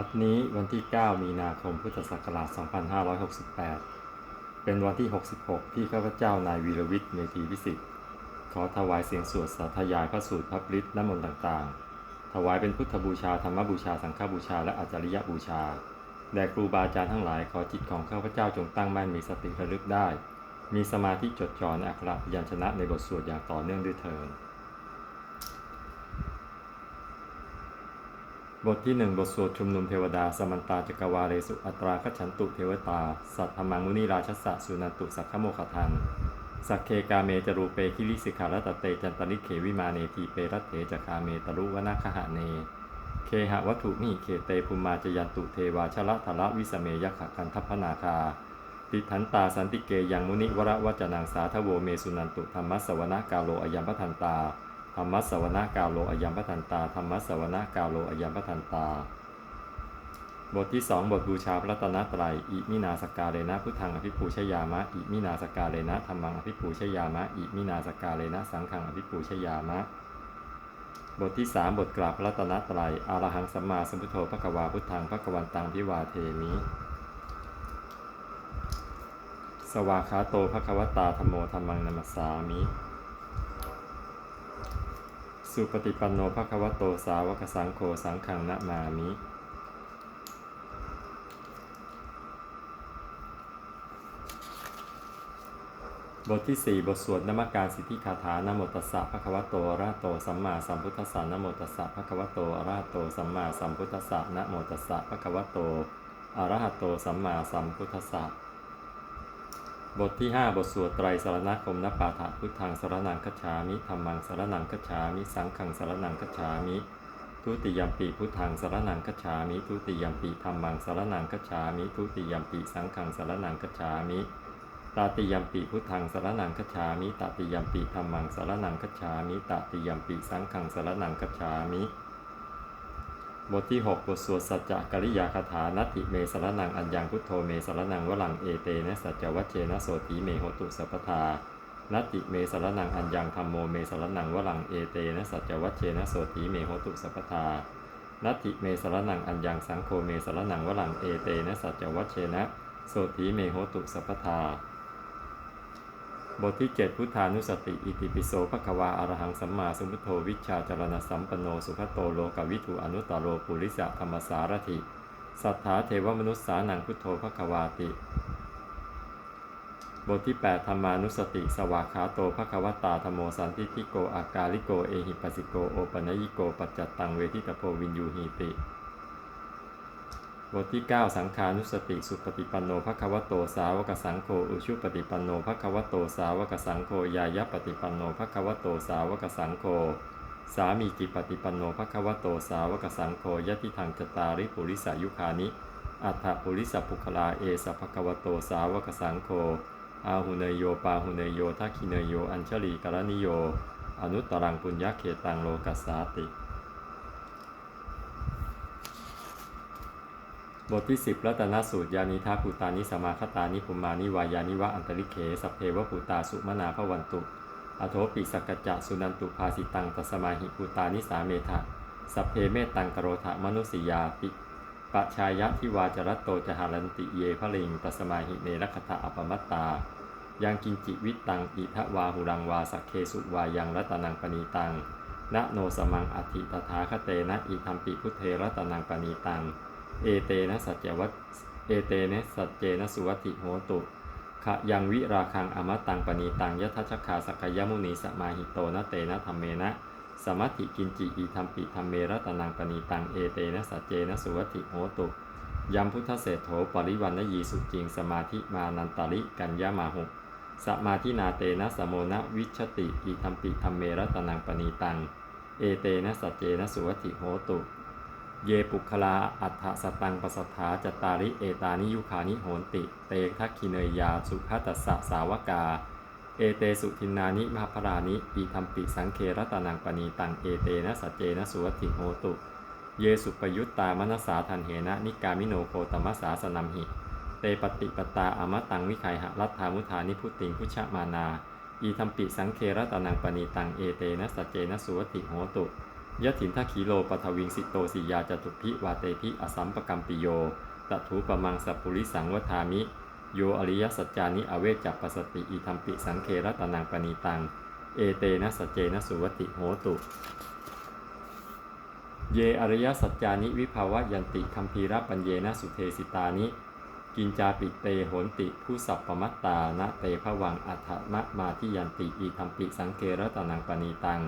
บัดนี้วันที่ 9 มีนาคมพุทธศักราช 2568 เป็นวันที่ 66 ที่ข้าพเจ้านายวีรวิทย์เมธีวิสิทธิ์ ขอถวายเสียงสวดสาธยายพระสูตรพระปริตน้ำมนต์ต่างๆ ถวายเป็นพุทธบูชาธรรมบูชาสังฆบูชาและอาจาริยบูชา แด่ครูบาอาจารย์ทั้งหลายขอจิตของข้าพเจ้าจงตั้งมั่นมีสติระลึกได้ มีสมาธิจดจ่อในอักขระพยัญชนะในบทสวดอย่างต่อเนื่องด้วยเถิด บทที่หนึ่งบทสวดชุมนุมเทวดา สมันตาจักวาเลสุอัตราคัจฉันตุเทวตา สัทธมังมุนีราชสะสุนันตุสักขโมคทังสักเคกาเมจรูเปคิริสิกขารัตเตจันตริเขวิมาเนทีเปรัตเถจคาเมตรุวนาคหะเน เคหะวัตถุมิเขเตภูมาจยันตุเทวาชละทละวิสเมยขะกันทัพนาคา ติทันตาสันติเกยังมุนิวรวัจนังสาทโวเมสุนันตุธรรมสวนากาโลอยัมปทันตา รรมสวนากาโลอยัมปทันตาธรรมสวนากาโลอยัมปทันตา บทที่สองบทบูชาพระตนตรัยอิมินาสกาเลนะพุทธังอภิปูชยามะอิมินาสกาเลนะธรรมังอภิปูชยามะอิมินาสกาเลนะสังฆังอภิปูชยามะ บทที่สามบทกราบพระตนตรัยอารหังสัมมาสัมพุทโธพระกวาพุทธังพระกวันตังพิวาเทมิสวากขาโตภควตาธรรมโมธรรมังนัมสามิ สุปฏิปันโนภควโตสาวกสังโฆสังขังนะมามิบทที่ 4 บทสวดนมการสิทธิคาถานโมตัสสะภะคะวะโตอะระโตสัมมาสัมพุทธัสสะนะโมตัสสะภะคะวะโตอะระโตสัมมาสัมพุทธัสสะนะโมตัสสะภะคะวะโตอะระหะโตสัมมาสัมพุทธัสสะ บทที่ 5 บทสวดไตรสารณคมนปาฐพุทธังสารนังคัจฉามิธรรมังสารนังคัจฉามิ สังฆังสารนังคัจฉามิ ทุติยมปีพุทธังสารนังคัจฉามิ ทุติยมปีธรรมังสารนังคัจฉามิ ทุติยมปีสังฆังสารนังคัจฉามิตติยมปีพุทธังสารนังคัจฉามิตติยมปีธรรมังสารนังคัจฉามิตติยมปีสังฆังสารนังคัจฉามิ บทที่ 6 บทสวดสัจจะกริยาคาถานัตติเมสรนังอัญญังพุทโธเมสรนังวลังเอเตนะสัจจวัชเชนะโสตีเมโหตุสัพพทานัตติเมสรนังอัญญังธรรมโมเมสรนังวลังเอเตนะสัจจวัชเชนะโสตีเมโหตุสัพพทานัตติเมสรนังอัญญังสังโฆเมสรนังวลังเอเตนะสัจจวัชเชนะโสตีเมโหตุสัพพทา บทที่ 7 พุทธานุสติ อิติปิโสภควาอรหังสัมมาสัมพุทโธวิชาจรณสัมปโนสุขโตโลกวิทูอนุตตโรปุริสะธรรมสารถิ สัทธาเทวมนุษสานังพุทโธภควาติ บทที่ 8 ธรรมานุสติ สวาขาโตภควตาธโมสันติทิโกอากาลิโกเอหิปัสิโกโอปนยิโกปัจจัตตังเวทิตโพวินยูหีติ บทที่ 9 สังขานุสติสุปฏิปันโนภควโตสาวกสังโฆอุชุปฏิปันโนภควโตสาวกสังโฆยายะปฏิปันโนภควโตสาวกสังโฆสามีกิปฏิปันโนภควโตสาวกสังโฆยะติทังจตาริปุริสายุคานิ อัฏฐปุริสปุคลาเอสภควโตสาวกสังโฆอาหุเนยโยปาหุเนยโยทักขิเนยโยอัญชลีกรณิโย อนุตตรังปุญญเขตังโลกัสสาติ บทที่ 10รัตนสูตรยานิทาภูตานิสมาคตานิภูมานิวายานิวะอันตริเขสัพเพวภูตาสุมนาภวันตุอโทปิสกกจะสุนันตุภาสิตังตัสมาหิภูตานิสาเมทะสัพเพเมตังกโรธะมนุสิยาปิปะชายะทิวาจรัตโตจหารันติเยพลิงตัสมาหิเนรคทะอปมัตตา ยังกินจิวิตตังอิทะวาหุรังวาสักเคสุวายังรัตนังปณีตังนะโนสมังอธิตถาคเตนะอิทัมปิพุเทรัตนังปณีตัง เอเตนะสัจเจวัตเอเตนะสัจเจนะสุวัติโหตุขยังวิราคังอมตังปณีตังยทัชชคาสกยมุนีสมาหิโตนะเตนะธรรมเมนะสมัติกินจิอีธรรมปิธรรมเมรตนังปณีตังเอเตนะสัจเจนะสุวัติโหตุยัมพุทธเศรษโถปริวันนยีสุจิงสมาธิมานันตาริกัญญามาหุสมาธินาเตนะสมโมนะวิชติอีธรรมปิธรรมเมรตนังปณีตังเอเตนะสัจเจนะสุวัติโหตุ เยปุคลาอัฏฐสตังปสัทธาจตาริเอตานิยุคานิโหนติ เตทักขิเนยยา สุขตัสสะสาวกา เอเตสุทินานิมหพรานิปีธรรมปิสังเครตานังปณีตังเอเตนะสัจเจนะสุวัติโหตุ เยสุปยุตตามนัสสาทันเหนะนิกามิโนโคตมัสสาสนัมหิ เตปฏิปตาอมตังวิไคหะรัตถามุธานิพุติงพุชมานา อีธรรมปิสังเครตานังปณีตังเอเตนะสัจเจนะสุวัติโหตุ ยะถินทคีโลปัทวิงสิโตสิยาจตุพิวาเตพิอสัมปกัมปิโยตถูปมังสัพปุริสังวทามิ โยอริยสัจจานิอเวจจัปปสติอิทัมปิสังเครตนังปณีตัง เอเตนะสัจเจนะสุวติโหตุ เยอริยสัจจานิวิภาวะยันติคัมภีรปัญเยนะสุเทสิตานิ กินจาปิเตโหนติผู้สัพปมัตตานะเตภวังอัฏฐมะมาทิยันติอีทัมปิสังเครตนังปณีตัง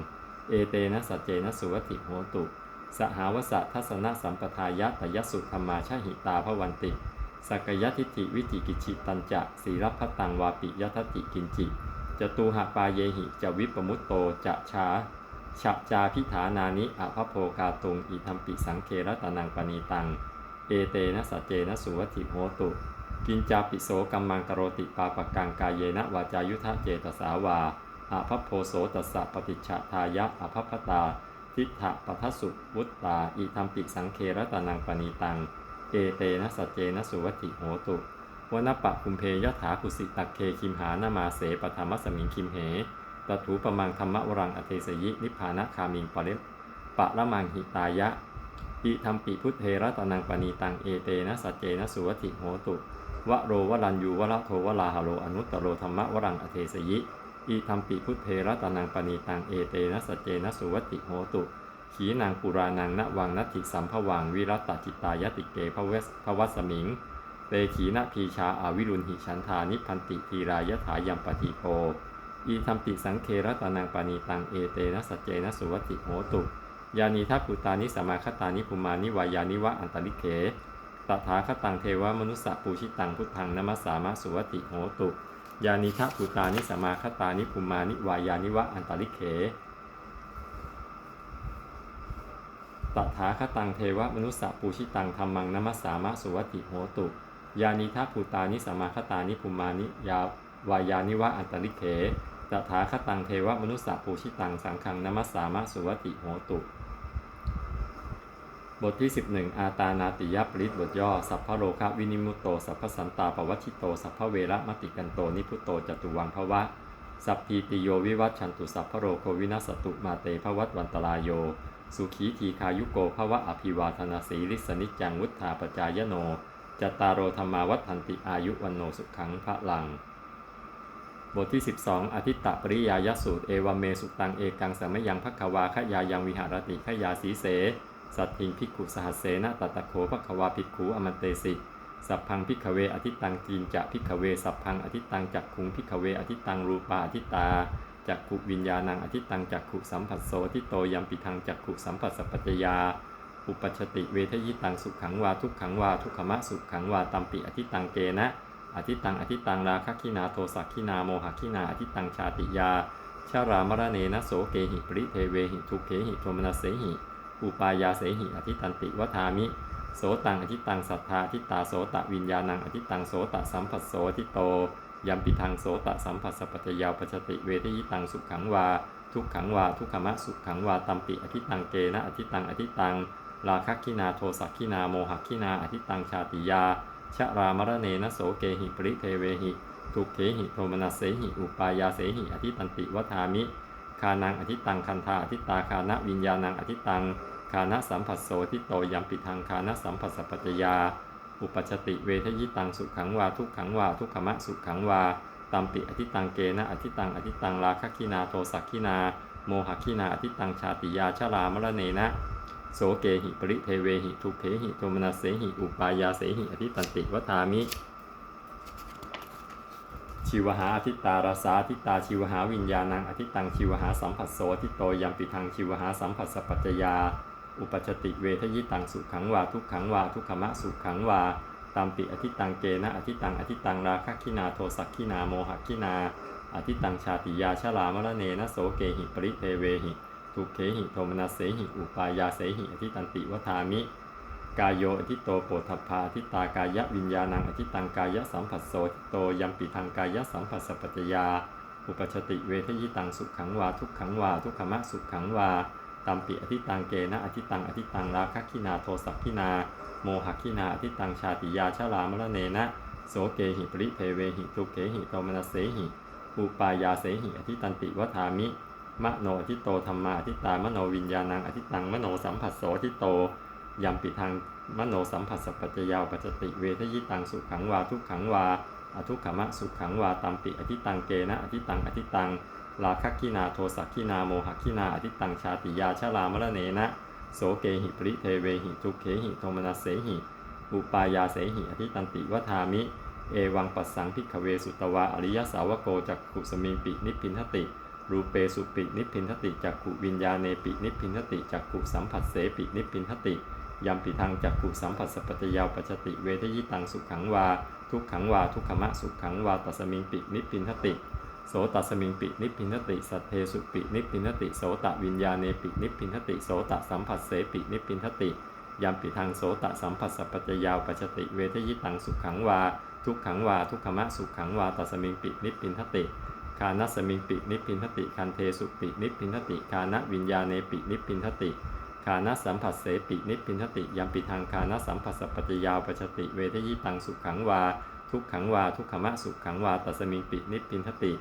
เอเตนะสัจเจนะสุวติโหตุ สหาวสะทัศนสัมปทายะตยสุธรรมาชาหิตาภวันติ สักยทิฏฐิวิจิกิจิตันจะสีรพัตตังวาปิยทัติกินจิจตูหะปาเยหิจะวิปมุตโตจะชาฉะจาพิฐานานิอภโภกาตุงอิทัมปิสังเครตนังปณีตัง เอเตนะสัจเจนะสุวติโหตุ กินจาปิโสกัมมังกโรติปาปกังกายเยนะวาจายุทธเจตสาวา อภพโพโสตัสสะปฏิจฉทายะอภพตา ทิฏฐะปัทสุวุตตาอิทัมปิสังเครตานังปณีตัง เอเตนะสัจเจนะสุวติโหตุวนปะคุมเพยถาคุสิตักเคคิมหานามาเสปธรรมสมิงคิมเหตถูปมังธรรมวรังอเทสยิ นิพพานะคามิงปริปะละมังหิตายะอิทัมปิพุทเทระตนังปณีตังเอเตนะสัจเจนะสุวติโหตุวโรวรันยูวะระโทวลาหะโรอนุตตโรธรรมวรังอเทสยิ อิทัมปิพุทเทระตนังปณีตังเอเตนะสเจนะสุวติโหตุ ขีนางปุรานังณวังนัตถิสัมภวังวิรัตตจิตายติเกภเวสภวัสมิงเตขีนพีชาอาวิรุณหิฉันธานิพันติทีรายถายัมปติโกอีทัมปิสังเครตานังปานีตังเอเตนะสเจนะสุวติโหตุยานีทัพปุตานิสมาคตานิภูมานิวายานิวะอันตริเขตถาคตังเทวมนุสสะปูชิตังพุทธังนมัสสามะสุวติโหตุ ยานิทัพปุตานิสมาคตานิภูมานิวายานิวะอันตริเขตถาคตังเทวมนุสสะปูชิตังธรรมังนมัสสามะสุวติโหตุยานิทัพปุตานิสมาคตานิภูมานิยาวายานิวะอันตริเขตถาคตังเทวมนุสสะปูชิตังสังฆังนมัสสามะสุวติโหตุ บทที่ 11 อาตานาติยปริตบทย่อ สัพพโลคะวินิมุตโต สัพพสันตาปวัชิโต สัพพเวระมติกันโต นิพุโตจตุวังภวะ สัพพีติโยวิวัตชันตุ สัพพโรโควินัสตุมาเตภวัตวันตรายโย สุขีทีคายุโกภวะอภิวาทนาสีลิสนิจังวุฒาปจายโน จตารโรธรรมาวัฏันติอายุวันโนสุขังพระลัง บทที่ 12 อธิตตปริยายสูตร เอวเมสุตังเอกังสมยังพักวาขยายังวิหารติขยาสีเส สัตถิงพิกขุสหัสเสนะตตะโขพักขวาภิกขุอมันเตสิสัพพังพิกเวอธิตังจีนจะพิกเวสัพพังอธิตังจักขุงพิกเวอธิตังรูปาอธิตาจักขุวิญญาณังอธิตังจักขุสัมผัสโสทิโตยัมปิทังจักขุสัมผัสสปปัจจยา อุปชชติเวทยิตังสุขขังวาทุกขังวาทุกขมะสุขขังวาตัมปิอธิตังเกนะ อธิตังอธิตังราคะคินาโทสักคินาโมหคินาอธิตังชาติยาชารามรเนนะโสเกหิปริเทเวหิทุเขหิโทมนัสเสหิ อุปายาเสหิอธิตันติวทามิ โสตังอธิตังสัทธาอธิตาโสตวิญญาณังอธิตังโสตสัมผัสโสทิโตยัมปิทังโสตสัมผัสสปัจจยาปชติเวทยิตังสุขขังวา ทุกขังวา ทุกขมะสุขขังวาตัมปิอธิตังเกนะอธิตังอธิตังราคะคินาโทสักคินาโมหคินาอธิตังชาติยาชะรามรเนนะโสเกหิปริเทเวหิ ทุกเขหิโทมนัสเสหิอุปายาเสหิอธิตันติวทามิ คานังอธิตังคันธาอธิตาคานะวิญญาณังอธิตังคานะสัมผัสโสทิโตยัมปิทังคานะสัมผัสสปปัจจยา อุปชชติเวทยิตังสุขังวาทุกขังวาทุกขมะสุขังวาตัมปิอธิตังเกนะอธิตังอธิตังราคคินาโทสักคินา โมหคินาอธิตังชาติยาชรามรเนนะโสเกหิปริเทเวหิทุเขหิโทมนัสเสหิอุปายาเสหิอธิตันติวทามิ ชิวหาอธิตาราสาอธิตาชิวหาวิญญาณังอธิตังชิวหาสัมผัสโสทิโตยัมปิทังชิวหาสัมผัสสปัจจยา อุปชติเวทยิตังสุขังวาทุกขังวาทุกขมะสุขังวาตามปิอธิตังเกนะอธิตังอธิตังราคะคินาโทสักคินาโมหคินาอธิตังชาติยาชลามรเนนะโสเกหิปริเทเวหิทุเขหิโทมนัสเสหิอุปายาเสหิอธิตันติวทามิ กายโยอธิโตโปถพาอธิตากายะวิญญาณังอธิตังกายะสัมผัสโสทิโตยัมปิทังกายะสัมผัสสัจจยา อุปชติเวทยิตังสุขขังวาทุกขังวาทุกขมะสุขขังวาตัมปิอธิตังเกนะอธิตังอธิตังราคะคินาโทสักคินา โมหคินาอธิตังชาติยาชลามรเนนะโสเกหิปริเทเวหิทุเกหิโทมนัสเสหิอุปายาเสหิอธิตันติวทามิมโนอทิโตธรรมาอทิตามโนวิญญาณังอทิตังมโนสัมผัสโสอทิโต ยัมปิทางมโนสัมผัสสัพพจยาวปัจติเวทยิตังสุขังวาทุกขังวาอทุกขมะสุขังวาตัมปิอทิตังเกนะอทิตังอทิตังราคะกินาโทสักกินาโมหกินาอทิตังชาติยาชรามรเนนะโสเกหิปริเทเวหิทุเขหิโทมนัสเสหิอุปายาเสหิอทิตันติวทามิ เอวังปัสสังพิกขเวสุตวาอริยสาวโกจักขุสมิงปินิพินทติ รูเปสุปินิพินทติจักขุวิญญาเนปินิพินทติจักขุสัมผัสเสปินิพพินทติ ยัมปิทางจักขุสัมผัสสปปจยาวปัจติเวทยิตังสุขังวา ทุกขังวา ทุกขมะสุขังวาตัสมิงปินิพพินทติโสตัสมิงปินิพพินทติ สัทเทสุปินิพพินทติโสตวิญญาเนปินิพพินทติโสตสัมผัสเสปินิพพินทติยัมปิทางโสตสัมผัสสปปจยาวปัจติเวทยิตังสุขังวา ทุกขังวา ทุกขมะสุขังวาตัสมิงปินิพพินทติคานัสมิงปินิพพินทติคันเทสุปินิพพินทติคานะวิญญาเนปินิพินทติ คานะสัมผัสเสปินิพินทติยัมปิทางคานะสัมผัสสปปัจจยาวปัจติเวทยิตังสุขังวา ทุกขังวา ทุกขมะสุขังวาตัสมิงปินิพินทติ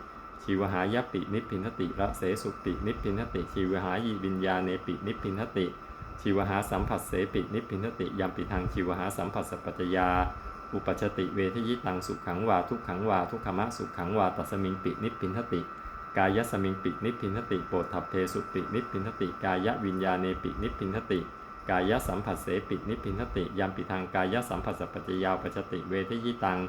ชีวหายปินิพินทติระเสสุปินิพินทติ ชีวหายีวิญญาเนปินิพินทติ ชีวหาสัมผัสเสปินิพินทติยัมปิทางชีวหาสัมผัสสปปัจจยา อุปชติเวทยิตังสุขังวา ทุกขังวา ทุกขมะสุขังวาตัสมิงปินิพินทติ กายสมิงปินิพินทติโปทัพเพสุปินิพินทติ กายวิญญาเนปินิพินทติ กายสัมผัสเสปินิพินทติยัมปิทางกายสัมผัสสปปัจจยาปัจจติเวทยิตัง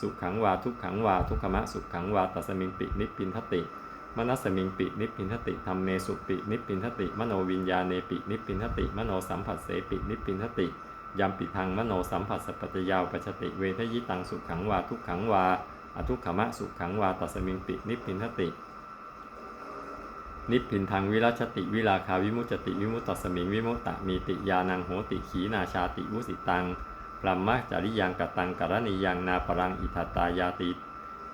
สุขังวาทุกขังวาทุกขมะสุขังวาตัสมิงปินิพินทติมนัสมิงปินิพินทติธรรมเมสุปินิพินทติ มโนวิญญาเนปินิพินทติ มโนสัมผัสเสปินิพินทติยัมปิทางมโนสัมผัสสปัจจยาวปัจจติเวทยิตังสุขังวาทุกขังวาอทุกขมะสุขังวาตัสมิงปินิพพินทติ นิพพินทางวิรัชติวิราคาวิมุจติวิมุตตสมิงวิมุตตะมีติยานังโหติขีนาชาติวุสิตังพรหมจริยังกตังกรณียังนาปรังอิทัตตายาติ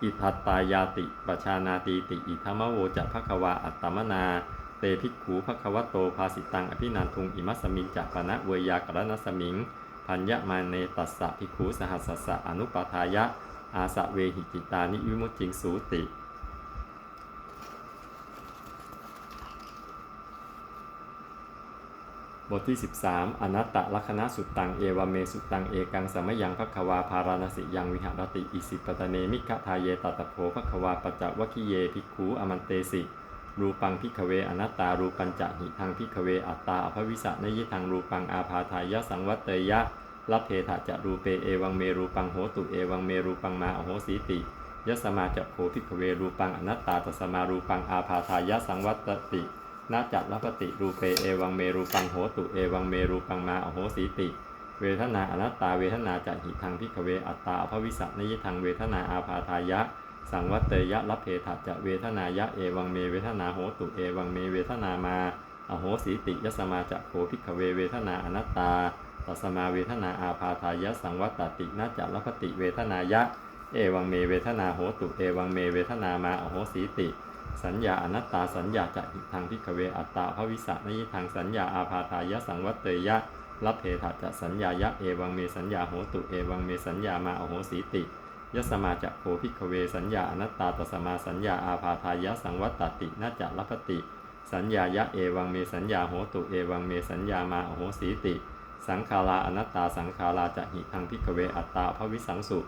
อิทัตตายาติปชานาติติอิธรรมโวจะภควาอัตตมนา เตภิกขูภควโตภาสิตังอภินันทุงอิมัสมิงจัปนะเวยากรณสมิงพัญญมาเนตัสสะภิกขูสหัสสะอนุปทายะอาสะเวหิจิตานิวิมุตติงสูติ บทที่ 13 อนัตตลักษณะสุตตังเอวเมสุตตังเอกังสมยังพักวาพาราณสิยังวิหารติอิสิปตเนมิขะทายเยตตะโพพักวาปัจจวคิเยภิกขูอมันเตสิรูปังพิกเวอนัตตารูปัญจะหิทางพิกเวอัตตาอภวิสะนยิทางรูปังอาภาทายะสังวัตเตยะลัพเพทะจะรูเปเอวังเมรูปังโหตุเอวังเมรูปังมาอโหสีติยสมาจะโพพิกเวรูปังอนัตตาตสมารูปังอาภาทายะสังวัตติ นาจัตรปติรูเปเอวังเมรูปังโหตุเอวังเมรูปังมาอโหสีติ เวทนาอนัตตาเวทนาจะหิทางพิกเวอัตตาอภวิสันยิทางเวทนาอาภาทายะ สังวัตเตยะรับเพทัจะเวทนายะเอวังเมเวทนาโหตุเอวังเมเวทนามาอโหสีติยสมาจะโคพิกเวเวทนาอนัตตาตัสมาเวทนาอาภาทายะสังวัตตินาจัตรปติเวทนายะ เอวังเมเวทนาโหตุเอวังเมเวทนามาอโหสีติ สัญญาอนัตตาสัญญาจะหิทางพิกเวอัตตาภวิสะนยิทางสัญญาอาภาทายะสังวัตเตยะรับเพทัจะสัญญายะเอวังเมสัญญาโหตุเอวังเมสัญญามาอโหสีติยสมาจะโพพิกเวสัญญาอนัตตาตสมาสัญญาอาภาทายะสังวัตตตินาจะรับปติ สัญญายะเอวังเมสัญญาโหตุเอวังเมสัญญามาอโหสีติ สังขาราอนัตตาสังขาราจะหิทางพิกเวอัตตาภวิสังสุ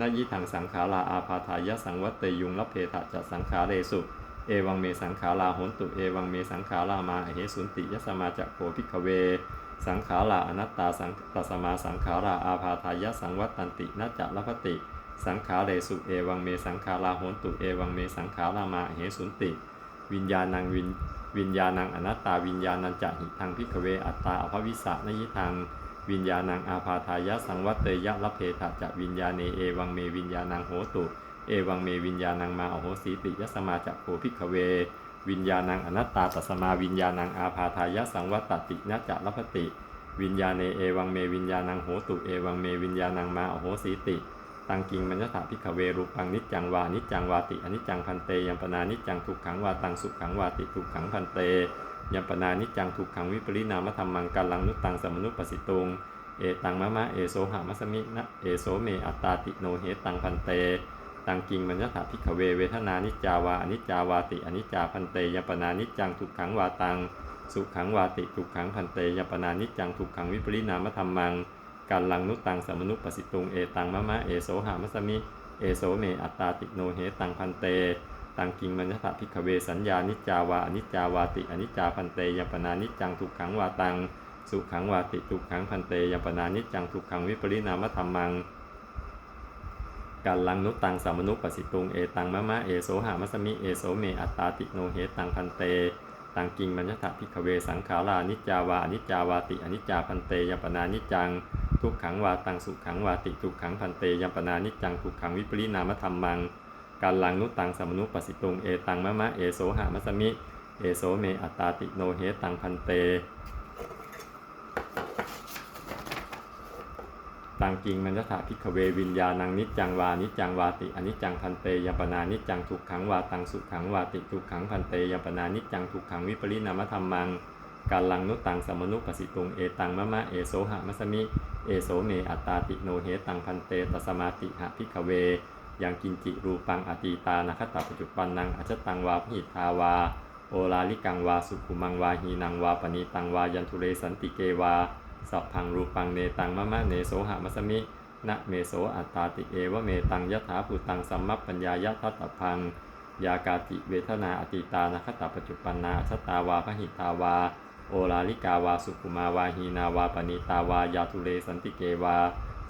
นายิทางสังขาราอาภาทายะสังวัตเตยุงรับเพทะจะสังขาเรสุ เอวังเมสังขาราโหนตุ เอวังเมสังขารามาเหสุนติยสมาจะโพพิกเว สังขาราอนัตตาสังตัสมาสังขาราอาภาทายะสังวัตตันตินาจะรับปติ สังขาเรสุเอวังเมสังขาราโหนตุ เอวังเมสังขารามาเหสุนติ วิญญาณังวินวิญญาณังอนัตตาวิญญาณังจะหิทางพิกเวอัตตาอภวิสะนยิทางวิญญาณังอาภาทายะสังวัตเตยะรับเพทะจะวิญญาเนเอวังเมวิญญาณังโหตุ เอวังเมวิญญาณังมาอโหสีติยสมาจะโพพิกเว วิญญาณังอนัตตาตัสมาวิญญาณังอาภาทายะสังวัตตินะจะรับปติ วิญญาเนเอวังเมวิญญาณังโหตุเอวังเมวิญญาณังมาอโหสีติ ตังกิงมัญญถาพิกเวรูปังนิจจังวานิจจังวาติอนิจจังพันเตยัมปนานิจจังทุกขังวาตังสุขังวาติทุกขังพันเตยัมปนานิจจังทุกขังวิปริณามธรรมังกัลังนุตังสมนุปปสิตุง เอตังมะมะเอโสหามัสมินะเอโสเมอัตตาติโนเหตังพันเต ตังกิงมัญญถาพิกเวเวทนานิจจาวาอนิจจาวาติอนิจจาพันเตยปนานิจจังทุกขังวาตัง สุขังวาติทุกขังพันเตยปนานิจจังทุกขังวิปริณามธรรมังการลังนุตตังสมนุปปสิตุงเอตังมะมะเอโสหามัสมิเอโสเมอัตตาติโนเหตังพันเต ตังกิงมัญญถาพิกเวสัญญานิจจาวาอนิจจาวาติอนิจจาพันเตยปนานิจจังทุกขังวาตัง สุขังวาติทุกขังพันเตยปนานิจจังทุกขังวิปริณามธรรมัง กัลลังนุตตังสามนุปปสิตุงเอตังมะมะเอโสหามัสมิเอโสเมอัตตาติโนเหตังพันเตตังกิงมัญญะพิกเวสังขารานิจาวาอนิจาวาติอนิจจาพันเตยปนานิจัง ทุกขังวาตังสุขังวาติทุกขังพันเตยปนานิจังทุกขังวิปริณามธรรมังกัลลังนุตตังสามนุปปสิตุงเอตังมะมะเอโสหามัสมิเอโสเมอัตตาติโนเหตังพันเต ตังกิงมัญญถาพิกเววิญญาณังนิจจังวานิจจังวาติอนิจจังพันเตยปนานิจจังทุกขังวาตังสุขังวาติทุกขังพันเตยปนานิจจังทุกขังวิปริณามธรรมังกาลังนุตังสมนุปสิตุงเอตังมะมะเอโสหะมัสมิเอโสเมอัตตาติโนเหตังพันเตตสมาติหะพิกเวยังกินจิรูปังอตีตานะคตาปัจจุปันนังอจตังวาพิทาวาโอลาลิกังวาสุขุมังวาหีนังวาปณีตังวายันทุเรสันติเกวา สัพพังรูปังเนตังมะมะเนโสหะมัสมินะเมโสอัตตาติเอวะเมตังยถาภูตังสัมมัปปัญญายะทัตตพัง ยากาติเวทนาอติตานะคตาปัจจุปันนาชตาวาพหิตาวา โอลาลิกาวาสุขุมาวาหีนาวาปณิตาวายาทุเรสันติเกวา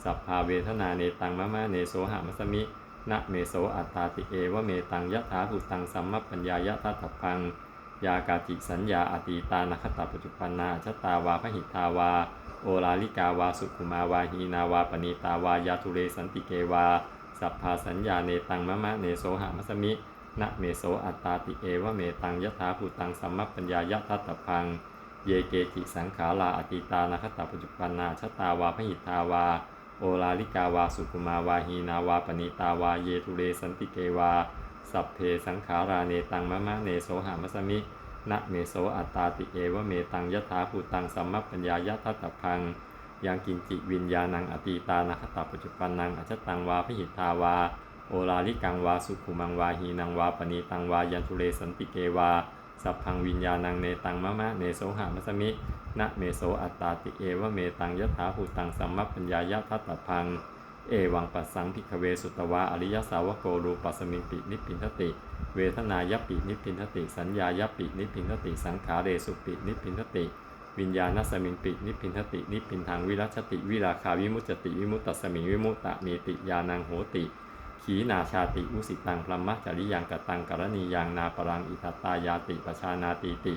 สัพพาเวทนาเนตังมะมะเนโสหะมัสมินะเมโสอัตตาติเอวะเมตังยถาภูตังสัมมัปปัญญายะทัตตพัง ยากาจิสัญญาอติตานะคตาปัจจุปันนาชตาวาพหิตาวา โอลาลิกาวาสุขุมาวาหีนาวาปณีตาวายาทุเรสันติเกวา สัพพาสัญญาเนตังมะมะเนโสหามัสมินะเมโสอัตตาติเอวะเมตังยถาภูตังสัมมัปปัญญายะทัตตพัง เยเกจิสังขาราอติตานะคตาปัจจุปันนาชตาวาพหิตาวา โอลาลิกาวาสุขุมาวาหีนาวาปณีตาวาเยทุเรสันติเกวา สัพเพสังขาราเนตังมะมะเนโสหามัสมิ นะเมโสอัตตาติเอวเมตังยถาภูตังสัมมัปปัญญายะทัตตพังยังกินจิวิญญาณังอตีตานะคตาปัจจุปันนังอจตังวาพิหิตาวา โอลาลิกังวาสุขุมังวาหีนังวาปณีตังวายันทุเรสันติเกวา สัพพังวิญญาณังเนตังมะมะเนโสหามัสมินะเมโสอัตตาติเอวเมตังยถาภูตังสัมมัปปัญญายะทัตตพัง เอวังปัสสังพิกเวสุตวาอริยสาวโกรูปัสมิงปินิพินทติ เวทนายปินิพินทติ สัญญายปินิพินทติ สังขาเรสุปินิพินทติ วิญญาณสมิงปินิพินทติ นิพินทางวิรัชติวิราคาวิมุจติวิมุตตสมิงวิมุตตะเมติยานังโหติ ขีนาชาติอุสิตังพรหมจริยังกตังกรณียังนาปรังอิทัตตายาติปชานาติติ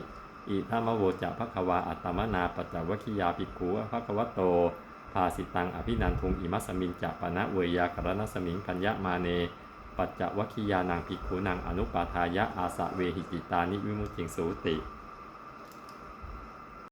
อิทัมโวจะภควาอัตมนาปัจจวคคียาภิกขุภควโตาสิตังอภินันทุงอิมัสมินจะปนะเวยากรณสมิงพัญญมาเน ปัจจวคียานางภิกขุนางอนุปาทายะอาสะเวหิจิตานิวิมุตติงสูติ